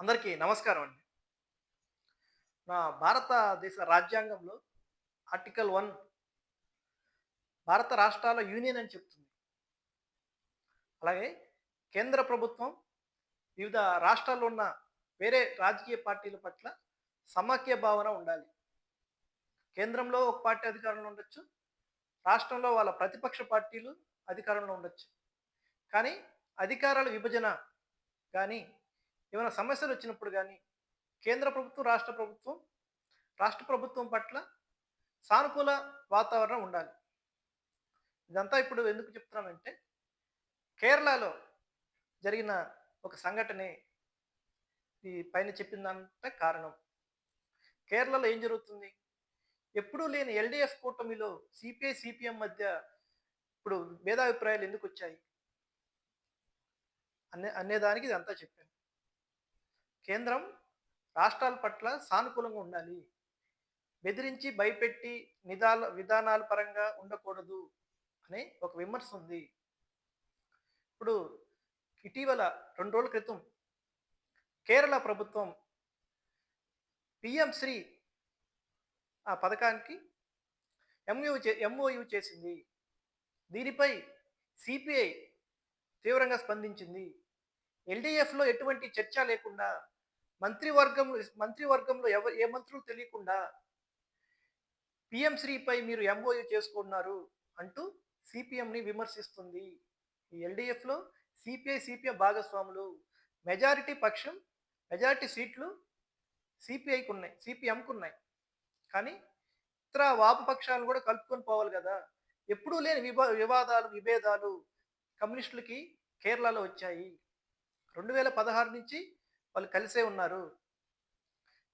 అందరికీ నమస్కారం అండి. నా భారతదేశ రాజ్యాంగంలో ఆర్టికల్ వన్ భారత రాష్ట్రాల యూనియన్ అని చెప్తుంది. అలాగే కేంద్ర ప్రభుత్వం వివిధ రాష్ట్రాల్లో ఉన్న వేరే రాజకీయ పార్టీల పట్ల సమాఖ్య భావన ఉండాలి. కేంద్రంలో ఒక పార్టీ అధికారంలో ఉండొచ్చు రాష్ట్రంలో వాళ్ళ ప్రతిపక్ష పార్టీలు అధికారంలో ఉండొచ్చు. కానీ అధికారాల విభజన కానీ ఏమైనా సమస్యలు వచ్చినప్పుడు కానీ కేంద్ర ప్రభుత్వం రాష్ట్ర ప్రభుత్వం రాష్ట్ర ప్రభుత్వం పట్ల సానుకూల వాతావరణం ఉండాలి. ఇదంతా ఇప్పుడు ఎందుకు చెప్తున్నానంటే కేరళలో జరిగిన ఒక సంఘటనే ఈ పైన చెప్పిందంటే కారణం. కేరళలో ఏం జరుగుతుంది? ఎప్పుడూ లేని ఎల్డిఎఫ్ కూటమిలో సిపిఐ సిపిఎం మధ్య ఇప్పుడు భేదాభిప్రాయాలు ఎందుకు వచ్చాయి? అనే అనేదానికి ఇదంతా చెప్పాను. కేంద్రం రాష్ట్రాల పట్ల సానుకూలంగా ఉండాలి. బెదిరించి భయపెట్టి నిదాల విధానాల పరంగా ఉండకూడదు అనే ఒక విమర్శ ఉంది. ఇప్పుడు ఇటీవల రెండు రోజుల క్రితం కేరళ ప్రభుత్వం పిఎం శ్రీ ఆ పథకానికి ఎంయూ చే ఎంఓయు చేసింది. దీనిపై సిపిఐ తీవ్రంగా స్పందించింది. ఎల్డిఎఫ్లో ఎటువంటి చర్చ లేకుండా మంత్రివర్గం మంత్రివర్గంలో ఎవరు ఏ మంత్రులు తెలియకుండా పిఎం శ్రీపై మీరు ఎంఓయూ చేసుకున్నారు అంటూ సిపిఎంని విమర్శిస్తుంది. ఈ ఎల్డిఎఫ్లో C P I C P M భాగస్వాములు మెజారిటీ పక్షం మెజారిటీ సీట్లు సిపిఐకి ఉన్నాయి సిపిఎంకు ఉన్నాయి కానీ ఇతర వామపక్షాలను కూడా కలుపుకొని పోవాలి కదా. ఎప్పుడూ లేని విభా వివాదాలు విభేదాలు కమ్యూనిస్టులకి కేరళలో వచ్చాయి. రెండు వేల పదహారు నుంచి వాళ్ళు కలిసే ఉన్నారు.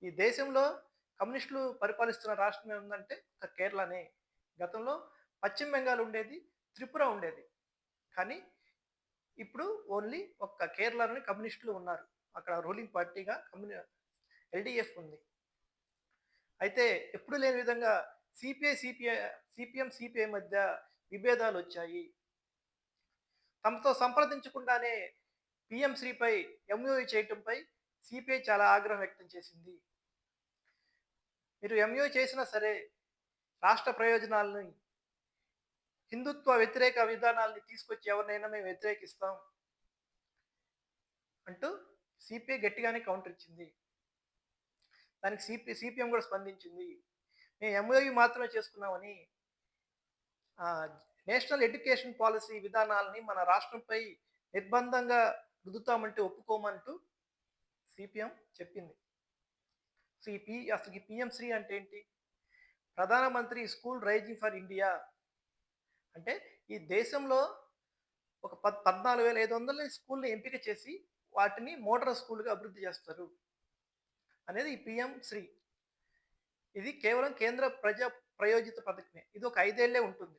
ఈ దేశంలో కమ్యూనిస్టులు పరిపాలిస్తున్న రాష్ట్రం ఏముందంటే ఒక కేరళనే. గతంలో పశ్చిమ బెంగాల్ ఉండేది త్రిపుర ఉండేది. కానీ ఇప్పుడు ఓన్లీ ఒక్క కేరళలోని కమ్యూనిస్టులు ఉన్నారు. అక్కడ రూలింగ్ పార్టీగా కమ్యూని ఎల్డిఎఫ్ ఉంది. అయితే ఎప్పుడు లేని విధంగా సిపిఐ సిపిఐ సిపిఎం సిపిఐ మధ్య విభేదాలు వచ్చాయి. తమతో సంప్రదించకుండానే పిఎం శ్రీపై ఎంఓయూ చేయటంపై సిపిఐ చాలా ఆగ్రహం వ్యక్తం చేసింది. మీరు ఎంఏ చేసినా సరే రాష్ట్ర ప్రయోజనాలని హిందుత్వ వ్యతిరేక విధానాల్ని తీసుకొచ్చి ఎవరినైనా మేము వ్యతిరేకిస్తాం అంటూ సిపిఐ గట్టిగానే కౌంటర్ ఇచ్చింది. దానికి సిపి సిపిఎం కూడా స్పందించింది. మేము ఎంఓయు మాత్రమే చేసుకున్నామని నేషనల్ ఎడ్యుకేషన్ పాలసీ విధానాలని మన రాష్ట్రంపై నిర్బంధంగా రుదుతామంటే ఒప్పుకోమంటూ సిపిఎం చెప్పింది. సో ఈ పి అసలు ఈ పిఎం శ్రీ అంటే ఏంటి? ప్రధానమంత్రి స్కూల్ రైజింగ్ ఫర్ ఇండియా. అంటే ఈ దేశంలో ఒక పద్ పద్నాలుగు వేల ఐదు వందల స్కూల్ని ఎంపిక చేసి వాటిని మోటార్ స్కూల్గా అభివృద్ధి చేస్తారు. అనేది ఈ పిఎం శ్రీ. ఇది కేవలం కేంద్ర ప్రజా ప్రయోజిత పథకమే. ఇది ఒక ఐదేళ్ళే ఉంటుంది.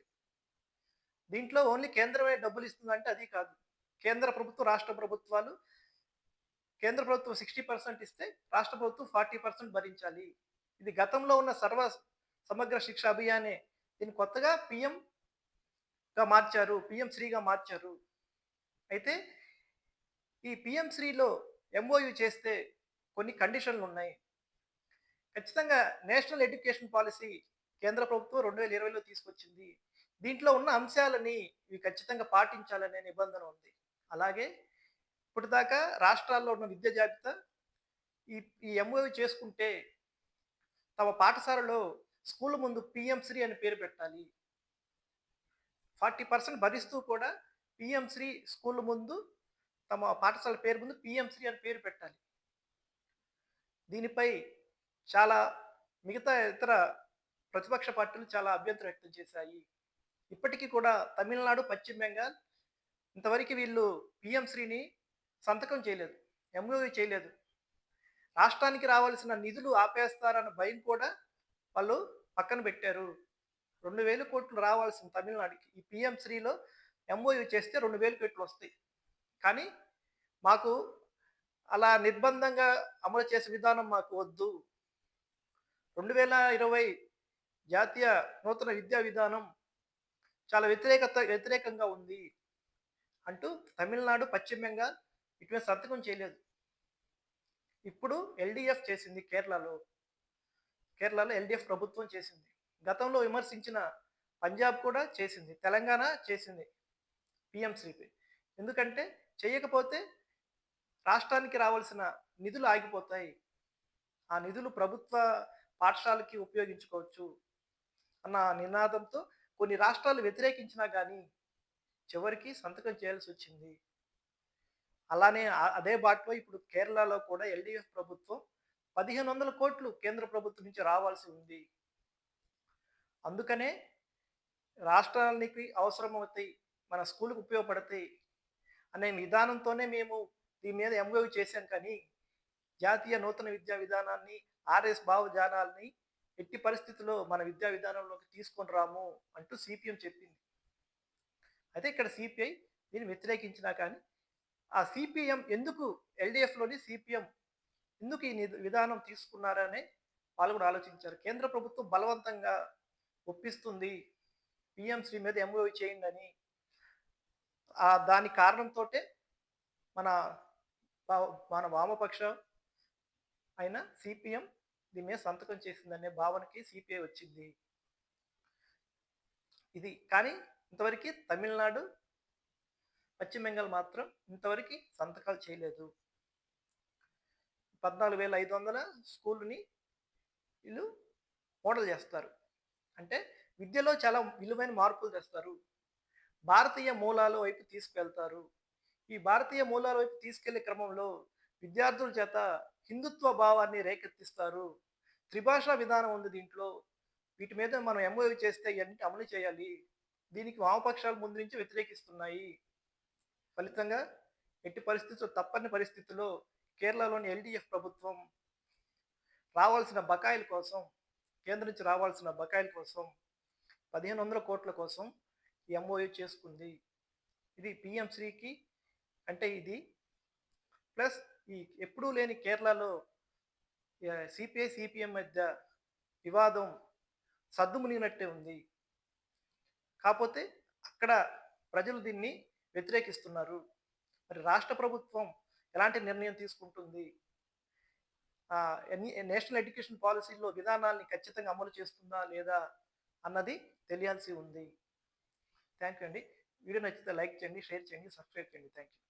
దీంట్లో ఓన్లీ కేంద్రమే డబ్బులు ఇస్తుందంటే అది కాదు. కేంద్ర ప్రభుత్వం రాష్ట్ర ప్రభుత్వాలు కేంద్ర ప్రభుత్వం సిక్స్టీ పర్సెంట్ ఇస్తే రాష్ట్ర ప్రభుత్వం ఫార్టీ పర్సెంట్ భరించాలి. ఇది గతంలో ఉన్న సర్వ సమగ్ర శిక్ష అభియానే. దీన్ని కొత్తగా పిఎంగా మార్చారు పిఎం శ్రీగా మార్చారు. అయితే ఈ పిఎం శ్రీలో ఎంఓయు చేస్తే కొన్ని కండిషన్లు ఉన్నాయి. ఖచ్చితంగా నేషనల్ ఎడ్యుకేషన్ పాలసీ కేంద్ర ప్రభుత్వం రెండు వేల ఇరవైలో తీసుకొచ్చింది. దీంట్లో ఉన్న అంశాలని ఇవి ఖచ్చితంగా పాటించాలనే నిబంధన ఉంది. అలాగే ఇప్పటిదాకా రాష్ట్రాల్లో ఉన్న విద్యా జాబితా ఈ ఈ ఎంఓవి చేసుకుంటే తమ పాఠశాలలో స్కూల్ ముందు పిఎంశ్రీ అని పేరు పెట్టాలి. ఫార్టీ పర్సెంట్ భరిస్తూ కూడా పిఎంశ్రీ స్కూల్ ముందు తమ పాఠశాల పేరు ముందు పిఎంశ్రీ అని పేరు పెట్టాలి. దీనిపై చాలా మిగతా ఇతర ప్రతిపక్ష పార్టీలు చాలా అభ్యంతరం వ్యక్తం చేశాయి. ఇప్పటికీ కూడా తమిళనాడు పశ్చిమ బెంగాల్ ఇంతవరకు వీళ్ళు పిఎంశ్రీని సంతకం చేయలేదు ఎంఓయూ చేయలేదు. రాష్ట్రానికి రావాల్సిన నిధులు ఆపేస్తారన్న భయం కూడా వాళ్ళు పక్కన పెట్టారు. రెండు వేల కోట్లు రావాల్సిన తమిళనాడుకి. ఈ పిఎం శ్రీలో ఎంఓయూ చేస్తే రెండు వేల కోట్లు వస్తాయి. కానీ మాకు అలా నిర్బంధంగా అమలు చేసే విధానం మాకు వద్దు. రెండు వేల ఇరవై జాతీయ నూతన విద్యా విధానం చాలా వ్యతిరేకత వ్యతిరేకంగా ఉంది అంటూ తమిళనాడు పశ్చిమ ఇటువే సంతకం చేయలేదు. ఇప్పుడు ఎల్డిఎఫ్ చేసింది కేరళలో. కేరళలో ఎల్డిఎఫ్ ప్రభుత్వం చేసింది. గతంలో విమర్శించిన పంజాబ్ కూడా చేసింది. తెలంగాణ చేసింది పిఎం శ్రీపై ఎందుకంటే చేయకపోతే రాష్ట్రానికి రావాల్సిన నిధులు ఆగిపోతాయి. ఆ నిధులు ప్రభుత్వ పాఠశాలకి ఉపయోగించుకోవచ్చు అన్న నినాదంతో కొన్ని రాష్ట్రాలు వ్యతిరేకించినా కానీ చివరికి సంతకం చేయాల్సి వచ్చింది. అలానే అదే బాటలో ఇప్పుడు కేరళలో కూడా ఎల్డిఎఫ్ ప్రభుత్వం పదిహేను వందల కోట్లు కేంద్ర ప్రభుత్వం నుంచి రావాల్సి ఉంది. అందుకనే రాష్ట్రానికి అవసరమవుతాయి మన స్కూల్కి ఉపయోగపడతాయి అనే విధానంతోనే మేము దీని మీద ఎంవోవ్ చేశాం కానీ జాతీయ నూతన విద్యా విధానాన్ని ఆర్ఎస్ భావజానాల్ని ఎట్టి పరిస్థితుల్లో మన విద్యా విధానంలోకి తీసుకొని రాము అంటూ సిపిఎం చెప్పింది. అయితే ఇక్కడ సిపిఐ దీన్ని వ్యతిరేకించినా కానీ ఆ సిపిఎం ఎందుకు ఎల్డిఎఫ్లోని సిపిఎం ఎందుకు ఈ విధానం తీసుకున్నారని వాళ్ళు కూడా ఆలోచించారు. కేంద్ర ప్రభుత్వం బలవంతంగా ఒప్పిస్తుంది పిఎం శ్రీ మీద ఎంఓవి చేయండి అని. ఆ దాని కారణంతో మన వా- మన వామపక్ష అయిన సిపిఎం దీని మీద సంతకం చేసిందనే భావనకి సిపిఐ వచ్చింది. ఇది కానీ ఇంతవరకు తమిళనాడు పశ్చిమ బెంగాల్ మాత్రం ఇంతవరకు సంతకాలు చేయలేదు. పద్నాలుగు వేల ఐదు వందల స్కూల్ని వీళ్ళు మోడల్ చేస్తారు. అంటే విద్యలో చాలా విలువైన మార్పులు తెస్తారు. భారతీయ మూలాల వైపు తీసుకెళ్తారు. ఈ భారతీయ మూలాల వైపు తీసుకెళ్ళే క్రమంలో విద్యార్థుల చేత హిందుత్వ భావాన్ని రేకెత్తిస్తారు. త్రిభాషా విధానం ఉంది దీంట్లో. వీటి మీద మనం ఎంఓ చేస్తే ఇవన్నీ అమలు చేయాలి. దీనికి వామపక్షాలు ముందు నుంచి వ్యతిరేకిస్తున్నాయి. ఫలితంగా ఎట్టి పరిస్థితుల్లో తప్పని పరిస్థితుల్లో కేరళలోని ఎల్డిఎఫ్ ప్రభుత్వం రావాల్సిన బకాయిల కోసం కేంద్రం నుంచి రావాల్సిన బకాయిల కోసం పదిహేను వందల కోట్ల కోసం ఎంఓయూ చేసుకుంది. ఇది పిఎం శ్రీకి అంటే ఇది ప్లస్ ఈ ఎప్పుడూ లేని కేరళలో సిపిఐ సిపిఎం మధ్య వివాదం సద్దుమునిగినట్టే ఉంది. కాకపోతే అక్కడ ప్రజలు దీన్ని వ్యతిరేకిస్తున్నారు. మరి రాష్ట్ర ప్రభుత్వం ఎలాంటి నిర్ణయం తీసుకుంటుంది? నేషనల్ ఎడ్యుకేషన్ పాలసీలో విధానాల్ని ఖచ్చితంగా అమలు చేస్తుందా లేదా అన్నది తెలియాల్సి ఉంది. థ్యాంక్ యూ అండి. వీడియో నచ్చితే లైక్ చేయండి షేర్ చేయండి సబ్స్క్రైబ్ చేయండి. Thank you.